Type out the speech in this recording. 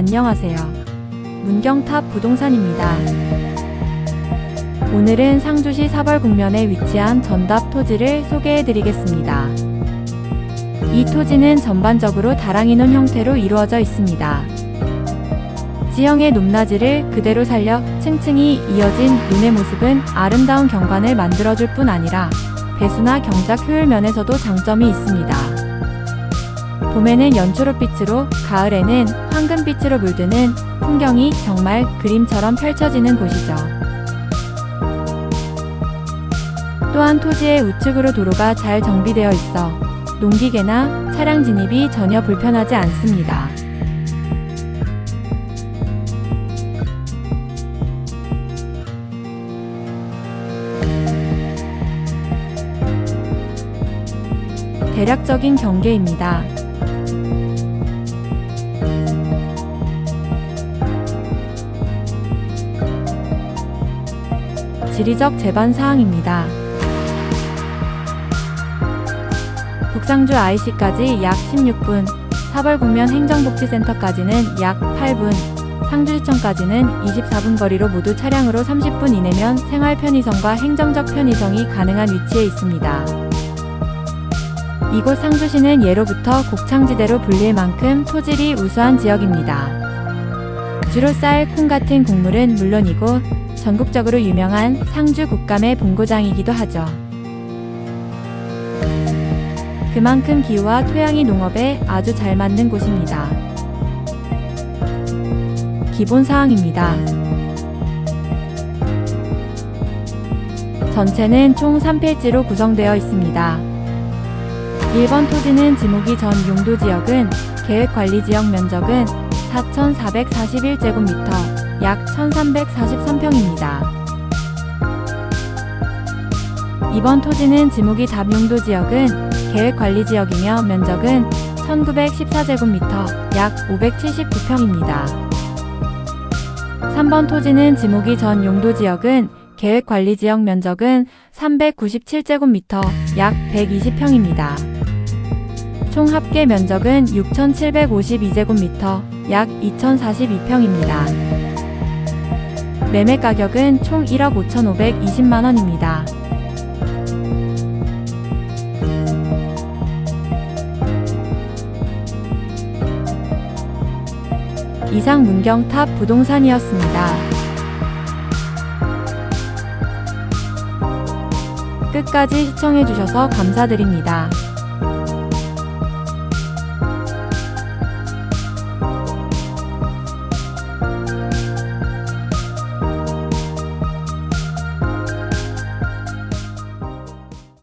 안녕하세요. 문경탑 부동산입니다. 오늘은 상주시 사벌 국면에 위치한 전답 토지를 소개해 드리겠습니다. 이 토지는 전반적으로 다랑이논 형태로 이루어져 있습니다. 지형의 높낮이를 그대로 살려 층층이 이어진 논의 모습은 아름다운 경관을 만들어줄 뿐 아니라 배수나 경작 효율 면에서도 장점이 있습니다. 봄에는 연초록빛으로, 가을에는 황금빛으로 물드는 풍경이 정말 그림처럼 펼쳐지는 곳이죠. 또한 토지의 우측으로 도로가 잘 정비되어 있어 농기계나 차량 진입이 전혀 불편하지 않습니다. 대략적인 경계입니다. 지리적 제반 사항입니다. 북상주 IC까지 약 16분, 사벌국면 행정복지센터까지는 약 8분, 상주시청까지는 24분 거리로 모두 차량으로 30분 이내면 생활 편의성과 행정적 편의성이 가능한 위치에 있습니다. 이곳 상주시는 예로부터 곡창지대로 불릴 만큼 토질이 우수한 지역입니다. 주로 쌀, 콩 같은 곡물은 물론이고 전국적으로 유명한 상주 국감의 본고장이기도 하죠. 그만큼 기후와 토양이 농업에 아주 잘 맞는 곳입니다. 기본 사항입니다. 전체는 총 3필지로 구성되어 있습니다. 1번 토지는 지목이 전 용도 지역은 계획관리지역 면적은 4,441제곱미터, 약 1,343평입니다. 2번 토지는 지목이 답용도 지역은 계획관리지역이며 면적은 1914제곱미터, 약 579평입니다. 3번 토지는 지목이 전 용도 지역은 계획관리지역 면적은 397제곱미터, 약 120평입니다. 총 합계 면적은 6,752제곱미터, 약 2,042평입니다. 매매 가격은 총 1억 5,520만 원입니다. 이상 문경탑 부동산이었습니다. 끝까지 시청해주셔서 감사드립니다.